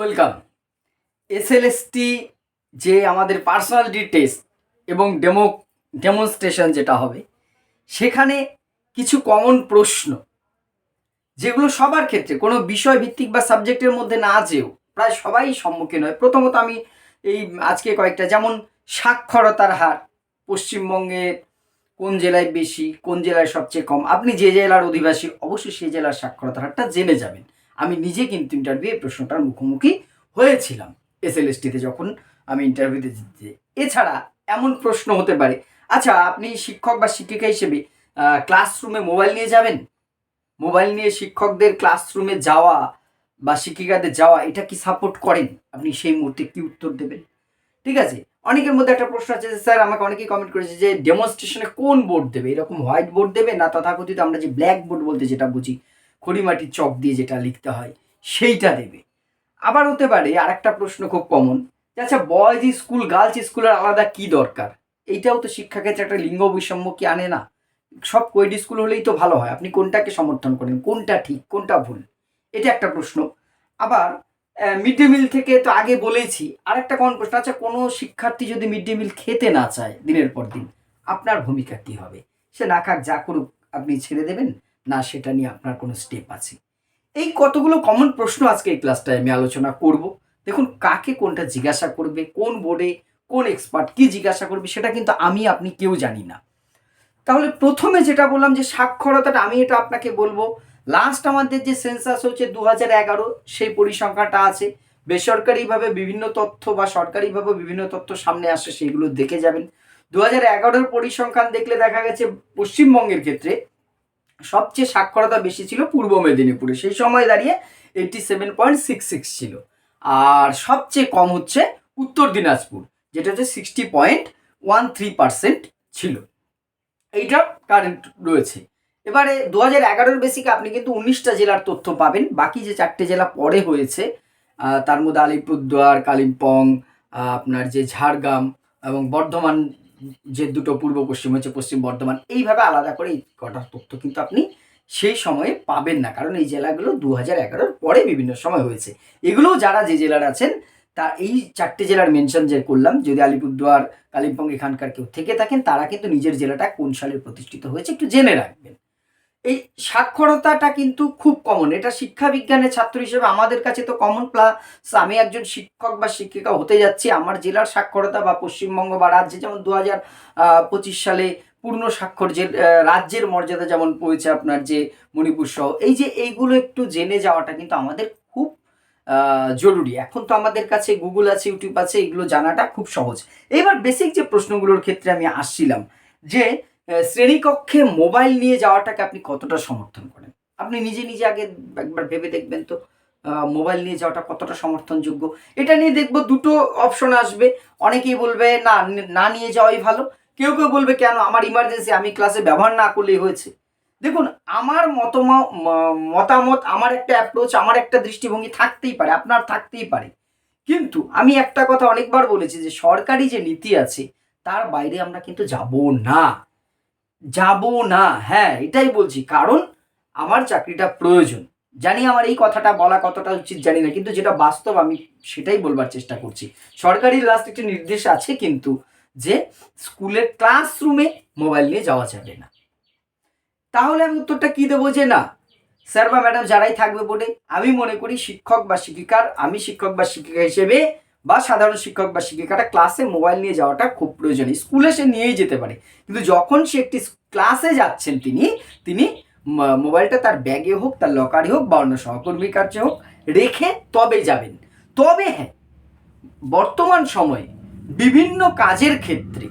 Welcome. SLST যে আমাদের personality test এবং ডেমো ডেমনস্ট্রেশন যেটা হবে, সেখানে কিছু কমন প্রশ্ন, যেগুলো সবার ক্ষেত্রে, কোনো বিষয় ভিত্তিক বা সাবজেক্টের মধ্যে না যেও, প্রায় সবাই সম্মুখীন হয়। প্রথমত আমি এই আজকে কয়েকটা, যেমন সাক্ষরতার হার পশ্চিমবঙ্গের কোন জেলায় বেশি, কোন জেলায় সবচেয়ে কম, আপনি যে জেলার অধিবাসী, অবশ্যই সেই জেলার সাক্ষরতার হারটা জেনে যাবেন। আমি নিজে কিন্তু ইন্টারভিউ প্রশ্নটার মুখোমুখি হয়েছিলাম। এসএলএসটিতে যখন আমি ইন্টারভিউতে দিতে এছাড়া এমন প্রশ্ন হতে পারে। আচ্ছা আপনি শিক্ষক বা শিক্ষিকা হিসেবে ক্লাসরুমে মোবাইল নিয়ে যাবেন? মোবাইল নিয়ে শিক্ষকদের ক্লাসরুমে যাওয়া বা শিক্ষিকাদের যাওয়া, এটা কি সাপোর্ট করেন? আপনি সেই মুহূর্তে কি উত্তর দেবেন? ঠিক আছে? অনেকের মধ্যে একটা প্রশ্ন আছে স্যার, আমাকে অনেকেই কমেন্ট করেছে যে ডেমনস্ট্রেশনে কোন বোর্ড দেবে? এরকম হোয়াইট বোর্ড দেবে? না তথাকথিত আমরা যে ব্ল্যাক বোর্ড বলতে যেটা বুঝি খড়িমাটির চক দিয়ে যেটা লিখতে হয়, সেইটা দেবে। আবার হতে পারে আর একটা প্রশ্ন খুব কমন আচ্ছা বয়েজ স্কুল গার্লস স্কুলের আলাদা কি দরকার? এইটাও তো শিক্ষাক্ষেত্রে একটা লিঙ্গ বৈষম্য কি আনে না? সব কোয়েড স্কুল হলেই তো ভালো হয়, আপনি কোনটাকে সমর্থন করেন, কোনটা ঠিক, কোনটা ভুল? এটা একটা প্রশ্ন। আবার মিড ডে মিল থেকে তো আগে বলেছি আর একটা কোন প্রশ্ন আচ্ছা কোনো শিক্ষার্থী যদি মিড ডে মিল খেতে না চায় দিনের পর দিন, আপনার ভূমিকা কী হবে? সে না খাক, যা করুক, আপনি ছেড়ে দেবেন? না, সেটা নিয়ে আপনার কোনো স্টেপ আছে। এই কতগুলো কমন প্রশ্ন আজকে এই ক্লাসটায় আমি আলোচনা করব। দেখুন, কাকে কোনটা জিজ্ঞাসা করবে, কোন বোর্ডে কোন এক্সপার্ট কি জিজ্ঞাসা করবে, সেটা কিন্তু আমি, আপনি কেউ জানি না। তাহলে প্রথমে যেটা বললাম যে সাক্ষরতাটা, আমি এটা আপনাকে বলব। লাস্ট আমাদের যে সেন্সাস হচ্ছে দু হাজার এগারো, সেই পরিসংখ্যাটা আছে। বেসরকারিভাবে বিভিন্ন তথ্য বা সরকারিভাবে বিভিন্ন তথ্য সামনে আসে, সেগুলো দেখে যাবেন। দু হাজার এগারোর পরিসংখ্যান দেখলে দেখা গেছে পশ্চিমবঙ্গের ক্ষেত্রে সবচেয়ে সাক্ষরতা বেশি ছিল পূর্ব মেদিনীপুরে। সেই সময় দাঁড়িয়ে eighty seven point six six ছিল। আর সবচেয়ে কম হচ্ছে উত্তর দিনাজপুর, যেটা হচ্ছে sixty point one three percent ছিল। এইটা কারেন্ট রয়েছে। এবারে দু হাজার এগারোর বেসিকে আপনি কিন্তু উনিশটা জেলার তথ্য পাবেন। বাকি যে চারটে জেলা পরে হয়েছে তার মধ্যে আলিপুরদুয়ার, কালিম্পং আপনার যে ঝাড়গ্রাম এবং বর্ধমান যে দুটো পূর্ব, পশ্চিম হচ্ছে পশ্চিম বর্ধমান, এইভাবে আলাদা করে এই কটার তথ্য কিন্তু আপনি সেই সময়ে পাবেন না। কারণ এই জেলাগুলো দু হাজার এগারোর পরে বিভিন্ন সময় হয়েছে। এগুলোও যারা যে জেলার আছেন, তা এই চারটে জেলার মেনশন যে করলাম, যদি আলিপুরদুয়ার, কালিম্পং এখানকার কেউ থেকে থাকেন, তারা কিন্তু নিজের জেলাটা কোন সালে প্রতিষ্ঠিত হয়েছে একটু জেনে রাখবেন। এই সাক্ষরতাটা কিন্তু খুব কমন এটা শিক্ষা বিজ্ঞানের ছাত্র হিসেবে আমাদের কাছে তো কমন প্লাস আমি একজন শিক্ষক বা শিক্ষিকা হতে যাচ্ছি। আমার জেলার সাক্ষরতা বা পশ্চিমবঙ্গ বা রাজ্যে যেমন দু হাজার পঁচিশ সালে পূর্ণ স্বাক্ষর যে রাজ্যের মর্যাদা যেমন পড়েছে আপনার যে মণিপুর সহ। এই যে এইগুলো একটু জেনে যাওয়াটা কিন্তু আমাদের খুব জরুরি। এখন তো আমাদের কাছে গুগল আছে ইউটিউব আছে, এগুলো জানাটা খুব সহজ। এবার বেসিক যে প্রশ্নগুলোর ক্ষেত্রে আমি আসছিলাম, যে শ্রেণীকক্ষে মোবাইল নিয়ে যাওয়াটাকে আপনি কতটা সমর্থন করেন? আপনি নিজে নিজে আগে একবার ভেবে দেখবেন তো মোবাইল নিয়ে যাওয়াটা কতটা সমর্থনযোগ্য? এটা নিয়ে দেখব দুটো অপশন আসবে। অনেকেই বলবে, না না নিয়ে যাওয়াই ভালো। কেউ কেউ বলবে, কেন? আমার ইমার্জেন্সি আমি ক্লাসে ব্যবহার না করলেই হয়েছে। দেখুন, আমার মতমা মতামত, আমার একটা অ্যাপ্রোচ আমার একটা দৃষ্টিভঙ্গি থাকতেই পারে, আপনার থাকতেই পারে। কিন্তু আমি একটা কথা অনেকবার বলেছি যে, সরকারি যে নীতি আছে, তার বাইরে আমরা কিন্তু যাব না। যাব না। হ্যাঁ এটাই বলছি। কারণ আমার চাকরিটা প্রয়োজন। জানি আমার এই কথাটা বলা কতটা উচিত, জানি না। কিন্তু যেটা বাস্তব, আমি সেটাই বলবার চেষ্টা করছি। সরকারি লাস্ট একটি নির্দেশ আছে কিন্তু যে স্কুলের ক্লাসরুমে মোবাইল নিয়ে যাওয়া যাবে না। তাহলে আমি উত্তরটা কি দেবো যে না? স্যার বা ম্যাডাম যারাই থাকবে বলে আমি মনে করি শিক্ষক বা শিক্ষিকার, আমি শিক্ষক বা শিক্ষিকা হিসেবে বা সাধারণ শিক্ষক বা শিক্ষিকাটা ক্লাসে মোবাইল নিয়ে যাওয়াটা খুব প্রয়োজনীয়। স্কুলে সে নিয়েই যেতে পারে। কিন্তু যখন সে একটি ক্লাসে যাচ্ছেন তিনি তিনি মোবাইলটা তার ব্যাগে হোক, তার লকারে হোক বা অন্য সহকর্মীর কাছে হোক, রেখে তবে যাবেন। তবে হ্যাঁ বর্তমান সময়ে বিভিন্ন কাজের ক্ষেত্রে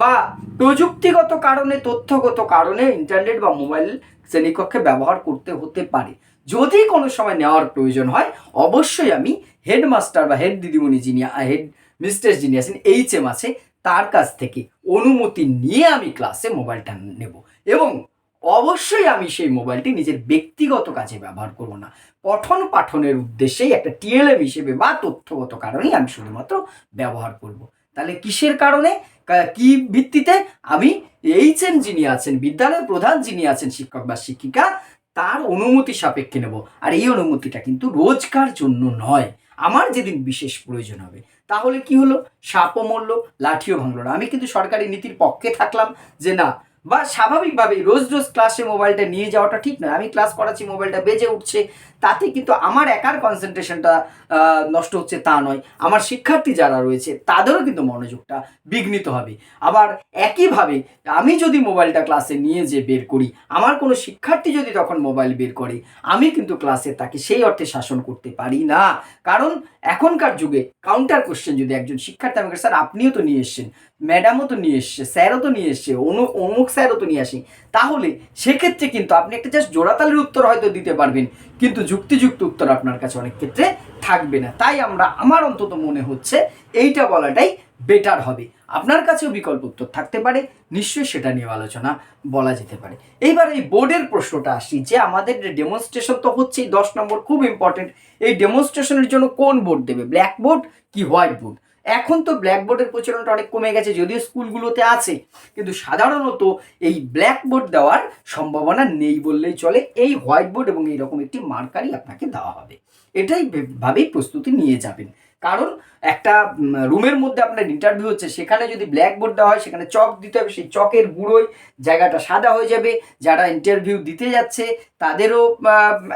বা প্রযুক্তিগত কারণে, তথ্যগত কারণে ইন্টারনেট বা মোবাইল শ্রেণীকক্ষে ব্যবহার করতে হতে পারে। যদি কোনো সময় নেওয়ার প্রয়োজন হয়, অবশ্যই আমি হেডমাস্টার বা হেড দিদিমণি যিনি হেড মিস্ট্রেস যিনি আছেন এইচ এম আছে, তার কাছ থেকে অনুমতি নিয়ে আমি ক্লাসে মোবাইলটা নেব। এবং অবশ্যই আমি সেই মোবাইলটি নিজের ব্যক্তিগত কাজে ব্যবহার করব না। পঠন পাঠনের উদ্দেশ্যেই একটা টিএলএম হিসেবে বা তথ্যগত কারণেই আমি শুধুমাত্র ব্যবহার করব। তাহলে কিসের কারণে? কা- ভিত্তিতে? আমি এইচএন যিনি আছেন, বিদ্যালয়ের প্রধান যিনি আছেন, শিক্ষক বা শিক্ষিকা তার অনুমতি সাপেক্ষে নেব। আর এই অনুমতিটা কিন্তু রোজকার জন্য নয়। আমার যেদিন বিশেষ প্রয়োজন হবে। তাহলে কি হলো? সাপও মরল, লাঠিও ভাঙল না। আমি কিন্তু সরকারি নীতির পক্ষে থাকলাম যে না, বা স্বাভাবিকভাবেই রোজ রোজ ক্লাসে মোবাইলটা নিয়ে যাওয়াটা ঠিক নয়। আমি ক্লাস করাচ্ছি মোবাইলটা বেজে উঠছে। তাতে কিন্তু আমার একার কনসেন্ট্রেশনটা নষ্ট হচ্ছে তা নয়। আমার শিক্ষার্থী যারা রয়েছে, তাদেরও কিন্তু মনোযোগটা বিঘ্নিত হবে। আবার একইভাবে, আমি যদি মোবাইলটা ক্লাসে নিয়ে যে বের করি, আমার কোনো শিক্ষার্থী যদি তখন মোবাইল বের করে, আমি কিন্তু ক্লাসে তাকে সেই অর্থে শাসন করতে পারি না। কারণ এখনকার যুগে কাউন্টার কোশ্চেন যদি একজন শিক্ষার্থী আমাকে, স্যার, আপনিও তো নিয়ে এসছেন ম্যাডামও তো নিয়ে এসছে, স্যারও তো নিয়ে এসছে, অনু অমুক স্যারও তো নিয়ে আসি তাহলে সেক্ষেত্রে কিন্তু আপনি একটা জাস্ট জোড়াতালের উত্তর হয়তো দিতে পারবেন। কিন্তু যুক্তিযুক্ত উত্তর আপনার কাছে অনেক ক্ষেত্রে থাকবে না। তাই আমরা, আমার অন্তত মনে হচ্ছে এইটা বলাটাই বেটার হবে। আপনার কাছেও বিকল্প উত্তর থাকতে পারে, নিশ্চয়ই সেটা নিয়ে আলোচনা বলা যেতে পারে। এইবার এই বোর্ডের প্রশ্নটা আসি যে আমাদের ডেমনস্ট্রেশন তো হচ্ছেই, দশ নম্বর খুব ইম্পর্টেন্ট এই ডেমনস্ট্রেশনের জন্য কোন বোর্ড দেবে? ব্ল্যাক বোর্ড কি হোয়াইট বোর্ড এখন তো ব্ল্যাকবোর্ডের প্রচলনটা অনেক কমে গেছে, যদিও স্কুলগুলোতে আছে, কিন্তু সাধারণত এই ব্ল্যাকবোর্ড দেওয়ার সম্ভাবনা নেই বললেই চলে। এই হোয়াইট বোর্ড এবং এইরকম একটি মার্কারই আপনাকে দেওয়া হবে। এটাই ভাবেই প্রস্তুতি নিয়ে যাবেন। কারণ একটা রুমের মধ্যে আপনার ইন্টারভিউ হচ্ছে, সেখানে যদি ব্ল্যাকবোর্ড দেওয়া হয়, সেখানে চক দিতে হবে, সেই চকের গুঁড়োয় জায়গাটা সাদা হয়ে যাবে। যারা ইন্টারভিউ দিতে যাচ্ছে, তাদেরও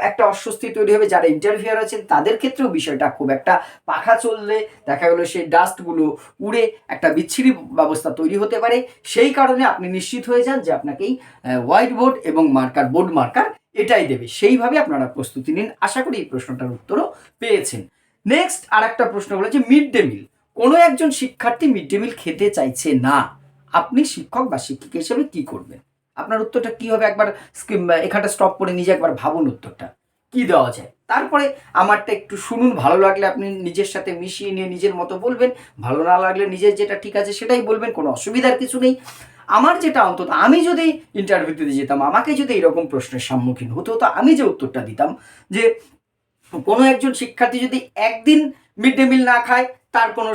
একটা অস্বস্তি তৈরি হবে। যারা ইন্টারভিউয়ার আছেন, তাদের ক্ষেত্রেও বিষয়টা খুব একটা পাখা চললে দেখা গেলো সেই ডাস্টগুলো উড়ে একটা বিচ্ছিরি ব্যবস্থা তৈরি হতে পারে। সেই কারণে আপনি নিশ্চিত হয়ে যান যে আপনাকে এই হোয়াইট বোর্ড এবং মার্কার বোর্ড মার্কার এটাই দেবে। সেইভাবে আপনারা প্রস্তুতি নিন। আশা করি এই প্রশ্নটার উত্তরও পেয়েছেন। নেক্সট আর একটা প্রশ্ন যে মিড ডে মিল কোনো একজন শিক্ষার্থী মিড ডে মিল খেতে চাইছে না। আপনি শিক্ষক বা শিক্ষিকা হিসেবে কি করবেন? আপনার উত্তরটা কি হবে? একবার এখানটা স্টপ করে নিজে একবার ভাবুন উত্তরটা। কি দেওয়া যায়? তারপরে আমারটা একটু শুনুন, ভালো লাগলে আপনি নিজের সাথে মিশিয়ে নিয়ে নিজের মতো বলবেন, ভালো না লাগলে নিজের যেটা ঠিক আছে সেটাই বলবেন, কোনো অসুবিধার কিছু নেই। আমার যেটা অন্তত, আমি যদি ইন্টারভিউ দিতে যেতাম, আমাকে যদি এরকম প্রশ্নের সম্মুখীন হতো তো আমি যে উত্তরটা দিতাম যে কোনো একজন শিক্ষার্থী যদি একদিন মিড ডে মিল না খায়, তার কোনো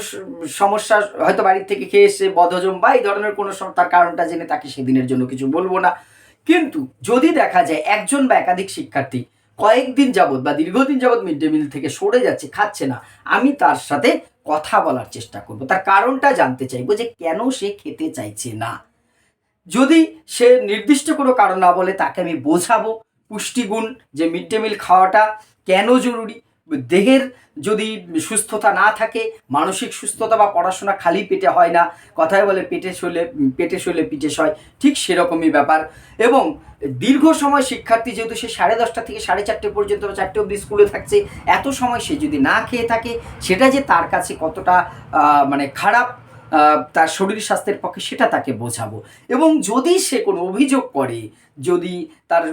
সমস্যা হয়তো বাড়ির থেকে খেয়ে এসে বদহজম বা এই ধরনের কোনো তার কারণটা জেনে তাকে সেদিনের জন্য কিছু বলব না। কিন্তু যদি দেখা যায় একজন বা একাধিক শিক্ষার্থী কয়েকদিন যাবৎ বা দীর্ঘদিন যাবৎ মিড ডে মিল থেকে সরে যাচ্ছে, খাচ্ছে না, আমি তার সাথে কথা বলার চেষ্টা করব। তার কারণটা জানতে চাইব যে কেন সে খেতে চাইছে না। যদি সে নির্দিষ্ট কোনো কারণ না বলে তাকে আমি বোঝাবো, পুষ্টিগুণ যে মিড ডে মিল খাওয়াটা কেন জরুরি? দেহের যদি সুস্থতা না থাকে, মানসিক সুস্থতা বা পড়াশোনা খালি পেটে হয় না, কথায় বলে পেটে শোলে পেটে শোলে পিঠে সয় ঠিক সেরকমই ব্যাপার। এবং দীর্ঘ সময় শিক্ষার্থী যেহেতু সে সাড়ে দশটা থেকে সাড়ে চারটে পর্যন্ত বা চারটে অব্দি স্কুলে থাকছে, এত সময় সে যদি না খেয়ে থাকে, সেটা যে তার কাছে কতটা মানে খারাপ তার শরীর স্বাস্থ্যের পক্ষে সেটা তাকে বোঝাবো। এবং যদি সে কোনো অভিযোগ করে, যদি তার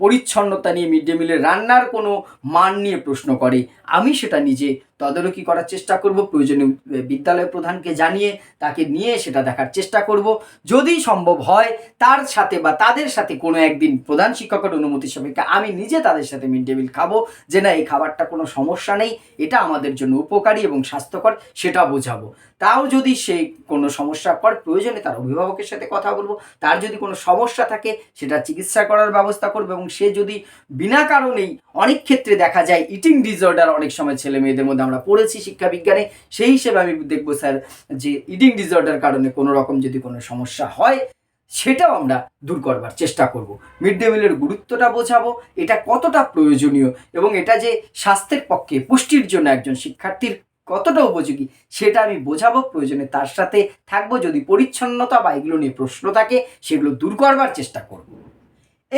পরিচ্ছন্নতা নিয়ে মিড ডে মিলের রান্নার কোনো মান নিয়ে প্রশ্ন করে, আমি সেটা নিজে তদারকি করার চেষ্টা করব। প্রয়োজনীয় বিদ্যালয় প্রধানকে জানিয়ে তাকে নিয়ে সেটা দেখার চেষ্টা করব। যদি সম্ভব হয়, তার সাথে বা তাদের সাথে কোনো একদিন প্রধান শিক্ষকের অনুমতি সাপেক্ষে আমি নিজে তাদের সাথে মিড ডে মিল খাব যে না, এই খাবারটা কোনো সমস্যা নেই, এটা আমাদের জন্য উপকারী এবং স্বাস্থ্যকর, সেটা বোঝাবো। তাও যদি সে কোনো সমস্যা করে, প্রয়োজনে তার অভিভাবকের সাথে কথা বলব। তার যদি কোনো সমস্যা থাকে, সেটা চিকিৎসা করার ব্যবস্থা করব এবং সে যদি বিনা কারণেই অনেক ক্ষেত্রে দেখা যায়, ইটিং ডিসঅর্ডার অনেক সময় ছেলে মেয়েদের মধ্যে আমরা পড়েছি শিক্ষা বিজ্ঞানে, সেই হিসেবে আমি দেখব স্যার যে ইটিং ডিসঅর্ডার কারণে কোনো রকম যদি কোনো সমস্যা হয়, সেটাও আমরা দূর করবার চেষ্টা করব। মিড ডে মিলের গুরুত্বটা বোঝাবো, এটা কতটা প্রয়োজনীয় এবং এটা যে স্বাস্থ্যের পক্ষে পুষ্টির জন্য একজন শিক্ষার্থীর কতটা উপযোগী, সেটা আমি বোঝাবো, প্রয়োজনে তার সাথে থাকব, যদি পরিচ্ছন্নতা বা এগুলো নিয়ে প্রশ্ন থাকে, সেগুলো দূর করবার চেষ্টা করব।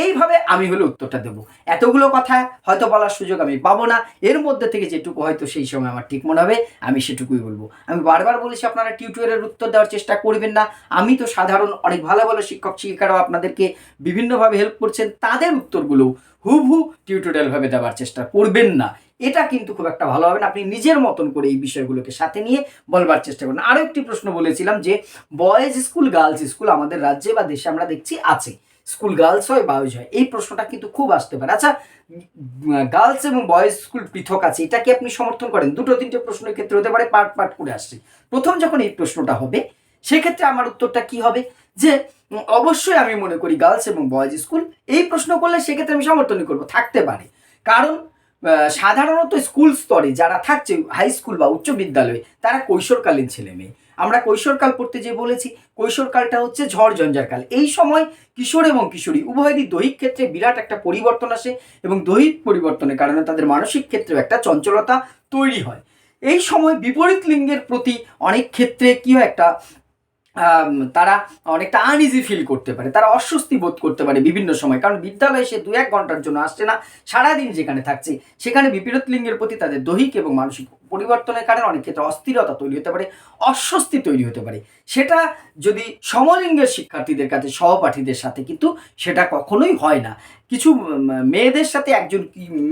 এইভাবে আমি হলে উত্তরটা দেবো। এতগুলো কথা হয়তো বলার সুযোগ আমি পাবো না। এর মধ্যে থেকে যেটুকু হয়তো সেই সময় আমার ঠিক মনে হবে, আমি সেটুকুই বলব। আমি বারবার বলেছি, আপনারা টিউটোরিয়ালের উত্তর দেওয়ার চেষ্টা করবেন না। আমি তো সাধারণ, অনেক ভালো ভালো শিক্ষক শিক্ষিকারাও আপনাদেরকে বিভিন্নভাবে হেল্প করছেন। তাদের উত্তরগুলো হুবহু টিউটোরিয়ালভাবে দেওয়ার চেষ্টা করবেন না। এটা কিন্তু খুব একটা ভালো হবে না। আপনি নিজের মতন করে এই বিষয়গুলোকে সাথে নিয়ে বলবার চেষ্টা করুন। আরও একটি প্রশ্ন বলেছিলাম যে বয়েজ স্কুল গার্লস স্কুল আমাদের রাজ্যে বা দেশে আমরা দেখছি আছে। স্কুল গার্লস হয় বয়েজ হয়। এই প্রশ্নটা কিন্তু খুব আসতে পারে। আচ্ছা গার্লস এবং বয়েজ স্কুল পৃথক আছে এটা কি আপনি সমর্থন করেন। দুটো তিনটে প্রশ্নের ক্ষেত্রে হতে পারে, পার্ট পার্ট করে আসছে। প্রথম যখন এই প্রশ্নটা হবে, সেক্ষেত্রে আমার উত্তরটা কি হবে? যে, অবশ্যই আমি মনে করি গার্লস এবং বয়েজ স্কুল, এই প্রশ্ন করলে সেক্ষেত্রে আমি সমর্থনই করব। থাকতে পারে। কারণ সাধারণত স্কুল স্তরে যারা থাকছে হাই স্কুল বা উচ্চ বিদ্যালয়ে, তারা কৈশোরকালীন ছেলে মেয়ে আমরা কৈশোরকাল পড়তে যে বলেছি, কৈশোরকালটা হচ্ছে ঝড় ঝঞ্ঝার কাল এই সময় কিশোর এবং কিশোরী, উভয়েরই দৈহিক ক্ষেত্রে বিরাট একটা পরিবর্তন আসে এবং দৈহিক পরিবর্তনের কারণে তাদের মানসিক ক্ষেত্রেও একটা চঞ্চলতা তৈরি হয়। এই সময় বিপরীত লিঙ্গের প্রতি অনেক ক্ষেত্রে কি হয় একটা তারা অনেকটা আনইজি ফিল করতে পারে, তারা অস্বস্তি বোধ করতে পারে বিভিন্ন সময়। কারণ বিদ্যালয়ে সে দু এক ঘণ্টার জন্য আসছে না, সারাদিন যেখানে থাকছে, সেখানে বিপরীত লিঙ্গের প্রতি তাদের দৈহিক এবং মানসিক পরিবর্তনের কারণে অনেক ক্ষেত্রে অস্থিরতা তৈরি হতে পারে, অস্বস্তি তৈরি হতে পারে। সেটা যদি সমলিঙ্গের শিক্ষার্থীদের কাছে, সহপাঠীদের সাথে কিন্তু সেটা কখনোই হয় না। কিছু মেয়েদের সাথে একজন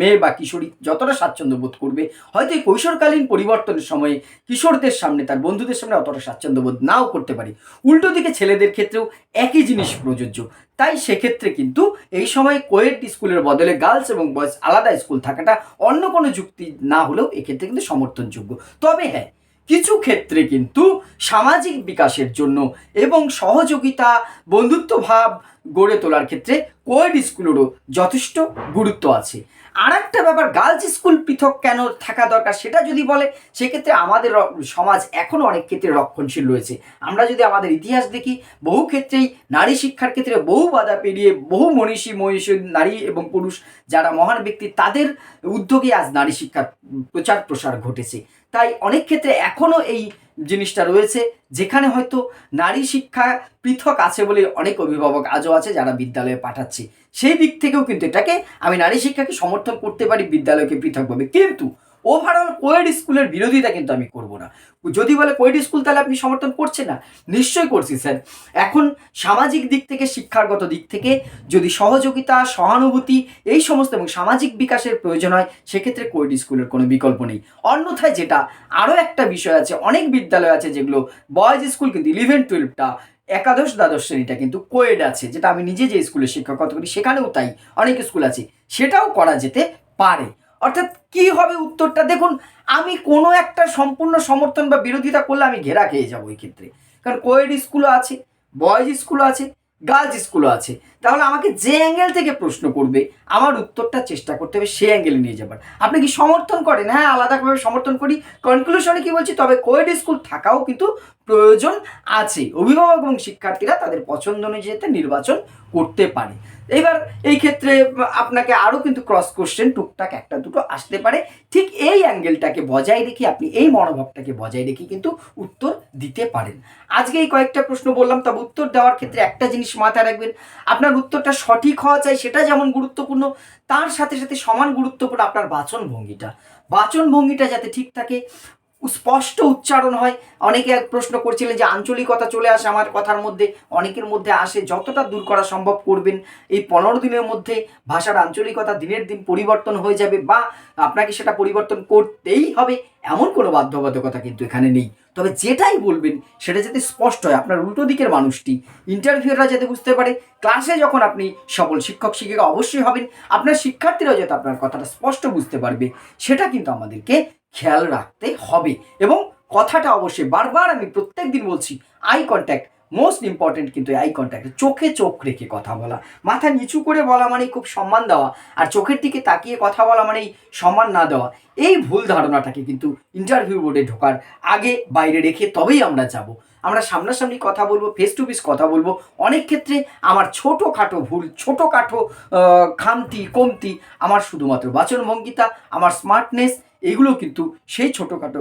মেয়ে বা কিশোরী যতটা স্বাচ্ছন্দ্য বোধ করবে, হয়তো এই কৈশোরকালীন পরিবর্তনের সময়ে কিশোরদের সামনে, তার বন্ধুদের সামনে অতটা স্বাচ্ছন্দ্য বোধ নাও করতে পারে। উল্টো দিকে ছেলেদের ক্ষেত্রেও একই জিনিস প্রযোজ্য। তাই সেক্ষেত্রে কিন্তু এই সময় কোয়েট স্কুলের বদলে গার্লস এবং বয়েজ আলাদা স্কুল থাকাটা অন্য কোনো যুক্তি না হলেও এক্ষেত্রে কিন্তু সমর্থনযোগ্য। তবে হ্যাঁ কিছু ক্ষেত্রে কিন্তু সামাজিক বিকাশের জন্য এবং সহযোগিতা, বন্ধুত্বভাব গড়ে তোলার ক্ষেত্রে কোয়েড স্কুলেরও যথেষ্ট গুরুত্ব আছে। আর একটা ব্যাপার গার্লস স্কুল পৃথক কেন থাকা দরকার সেটা যদি বলে, সেক্ষেত্রে আমাদের সমাজ এখনও অনেক ক্ষেত্রে রক্ষণশীল রয়েছে। আমরা যদি আমাদের ইতিহাস দেখি, বহু ক্ষেত্রেই নারী শিক্ষার ক্ষেত্রে বহু বাধা পেরিয়ে বহু মনীষী, মহিষী, নারী এবং পুরুষ যারা মহান ব্যক্তি, তাদের উদ্যোগে আজ নারী শিক্ষার প্রচার প্রসার ঘটেছে। তাই অনেক ক্ষেত্রে এখনও এই জিনিসটা রয়েছে, যেখানে হয়তো নারী শিক্ষা পৃথক আছে বলে অনেক অভিভাবক আজও আছে যারা বিদ্যালয়ে পাঠাচ্ছে। সেই দিক থেকেও কিন্তু এটাকে আমি নারী শিক্ষাকে সমর্থন করতে পারি, বিদ্যালয়কে পৃথকভাবে। কিন্তু ওভারঅল কোয়েড স্কুলের বিরোধিতা কিন্তু আমি করব না। যদি বলে কোয়েড স্কুল তাহলে আপনি সমর্থন করছেন না? নিশ্চয়ই করছি স্যার। এখন সামাজিক দিক থেকে, শিক্ষাগত দিক থেকে যদি সহযোগিতা, সহানুভূতি এই সমস্ত এবং সামাজিক বিকাশের প্রয়োজন হয়, সেক্ষেত্রে কোয়েড স্কুলের কোনো বিকল্প নেই। অন্যথায় যেটা আরও একটা বিষয় আছে, অনেক বিদ্যালয় আছে যেগুলো বয়েজ স্কুল কিন্তু ইলেভেন টুয়েলভটা একাদশ, দ্বাদশ শ্রেণীটা কিন্তু কোয়েড আছে। যেটা আমি নিজে যে স্কুলে শিক্ষকতা করি, সেখানেও তাই অনেক স্কুল আছে। সেটাও করা যেতে পারে। অর্থাৎ কি হবে উত্তরটা? দেখুন, আমি কোনো একটা সম্পূর্ণ সমর্থন বা বিরোধিতা করলে আমি ঘেরা খেয়ে যাব এই ক্ষেত্রে। কারণ কোয়েড স্কুলও আছে বয়েজ স্কুলও আছে গার্লস স্কুলও আছে। তাহলে আমাকে যে অ্যাঙ্গেল থেকে প্রশ্ন করবে, আমার উত্তরটা চেষ্টা করতে হবে সেই অ্যাঙ্গেলে নিয়ে যাবার। আপনি কি সমর্থন করেন? হ্যাঁ আলাদাভাবে সমর্থন করি। কনক্লুশনে কি বলছি? তবে কোয়েড স্কুল থাকাও কিন্তু প্রয়োজন আছে। অভিভাবক এবং শিক্ষার্থীরা তাদের পছন্দ অনুযায়ী নির্বাচন করতে পারে। এবার এই ক্ষেত্রে আপনাকে আরও কিন্তু ক্রস কোশ্চেন টুকটাক একটা দুটো আসতে পারে। ঠিক এই অ্যাঙ্গেলটাকে বজায় রেখে আপনি এই মনোভাবটাকে বজায় রেখে কিন্তু উত্তর দিতে পারেন। আজকে এই কয়েকটা প্রশ্ন বললাম, তবে উত্তর দেওয়ার ক্ষেত্রে একটা জিনিস মাথায় রাখবেন, আপনার উত্তরটা সঠিক হওয়া চাই, সেটা যেমন গুরুত্বপূর্ণ, তার সাথে সাথে সমান গুরুত্বপূর্ণ আপনার বাচন ভঙ্গিটা বাচন ভঙ্গিটা যাতে ঠিক থাকে স্পষ্ট উচ্চারণ হয়। অনেকে এক প্রশ্ন করছিলেন যে, আঞ্চলিকতা চলে আসে আমার কথার মধ্যে, অনেকের মধ্যে আসে, যতটা দূর করা সম্ভব করবেন। এই পনেরো দিনের মধ্যে ভাষার আঞ্চলিকতা দিনের দিন পরিবর্তন হয়ে যাবে বা আপনাকে সেটা পরিবর্তন করতেই হবে, এমন কোনো বাধ্যবাধকতা কিন্তু এখানে নেই। তবে যেটাই বলবেন, সেটা যাতে স্পষ্ট হয়। আপনার উল্টো দিকের মানুষটি ইন্টারভিউরা যাতে বুঝতে পারে, ক্লাসে যখন আপনি সফল শিক্ষক, শিক্ষিকা অবশ্যই হবেন, আপনার শিক্ষার্থীরাও যাতে আপনার কথাটা স্পষ্ট বুঝতে পারবে, সেটা কিন্তু আমাদেরকে খেয়াল রাখতে হবে। এবং কথাটা অবশ্যই বারবার আমি প্রত্যেক দিন বলছি আই কন্ট্যাক্ট মোস্ট ইম্পর্টেন্ট কিন্তু আই কন্ট্যাক্ট চোখে চোখ রেখে কথা বলা। মাথা নিচু করে বলা মানে খুব সম্মান দেওয়া, আর চোখের দিকে তাকিয়ে কথা বলা মানেই সম্মান না দেওয়া। এই ভুল ধারণাটাকে কিন্তু ইন্টারভিউ বোর্ডে ঢোকার আগে বাইরে রেখে তবেই আমরা যাব। আমরা সামনাসামনি কথা বলব ফেস টু ফেস কথা বলব। অনেক ক্ষেত্রে আমার ছোটোখাটো ভুল, ছোটোখাটো খামতি, কমতি, আমার শুধুমাত্র বাচনভঙ্গিতা, আমার স্মার্টনেস এগুলো কিন্তু সেই ছোটোখাটো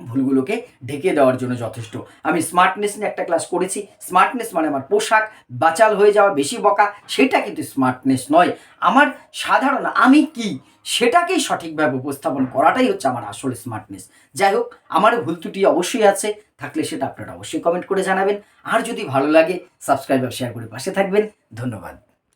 ভুলগুলোকে ঢেকে দেওয়ার জন্য যথেষ্ট। আমি স্মার্টনেস নিয়ে একটা ক্লাস করেছি। স্মার্টনেস মানে আমার পোশাক, বাচাল হয়ে যাওয়া, বেশি বকা, সেটা কিন্তু স্মার্টনেস নয়। আমার সাধারণ, আমি কি, সেটাকেই সঠিকভাবে উপস্থাপন করাটাই হচ্ছে আমার আসল স্মার্টনেস যাই হোক, আমার ভুল ত্রুটি অবশ্যই আছে, থাকলে সেটা আপনারা অবশ্যই কমেন্ট করে জানাবেন। আর যদি ভালো লাগে সাবস্ক্রাইব আর শেয়ার করে পাশে থাকবেন। ধন্যবাদ।